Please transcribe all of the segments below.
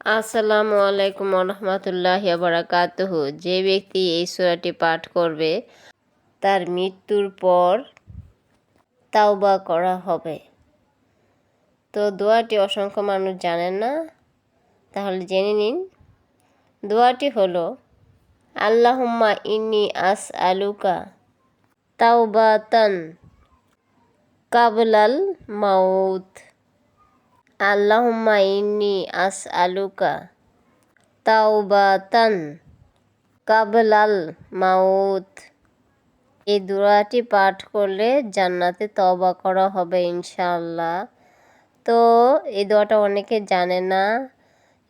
আসসালামু আলাইকুম রহমতুল্লাহ বারাকাতুহু যে ব্যক্তি এই সূরাটি পাঠ করবে, তার মৃত্যুর পর তাওবা করা হবে। তো দোয়াটি অসংখ্য মানুষ জানেন না, তাহলে জেনে নিন। দোয়াটি হলো, আল্লাহুম্মা ইন্নি আস আলুকা তাওবাতান কাবলাল মাউত। আল্লাহুম্মা ইন্নি আস আলুকা তাওবাতান কাবলাল মাউত। এই দোয়াটি পাঠ করলে জান্নাতে তওবা করা হবে ইনশাআল্লাহ। তো এই দোয়াটা অনেকে জানে না।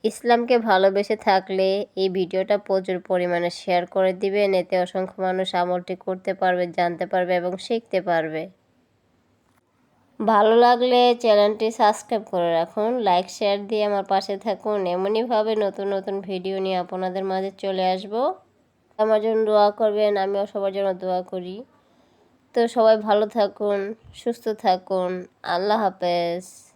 ইসলামকে ভালোবেসে থাকলে এই ভিডিওটা প্রচুর পরিমাণে শেয়ার করে দিবেন। এতে অসংখ্য মানুষ আমলটি করতে পারবে, জানতে পারবে এবং শিখতে পারবে। ভালো লাগলে চ্যানেলটি সাবস্ক্রাইব করে রাখুন, লাইক, শেয়ার দিয়ে আমার পাশে থাকুন। এমনইভাবে নতুন নতুন ভিডিও নিয়ে আপনাদের মাঝে চলে আসব। আমার জন্য দোয়া করবেন, আমিও সবার জন্য দোয়া করি। তো সবাই ভালো থাকুন, সুস্থ থাকুন। আল্লাহ হাফেজ।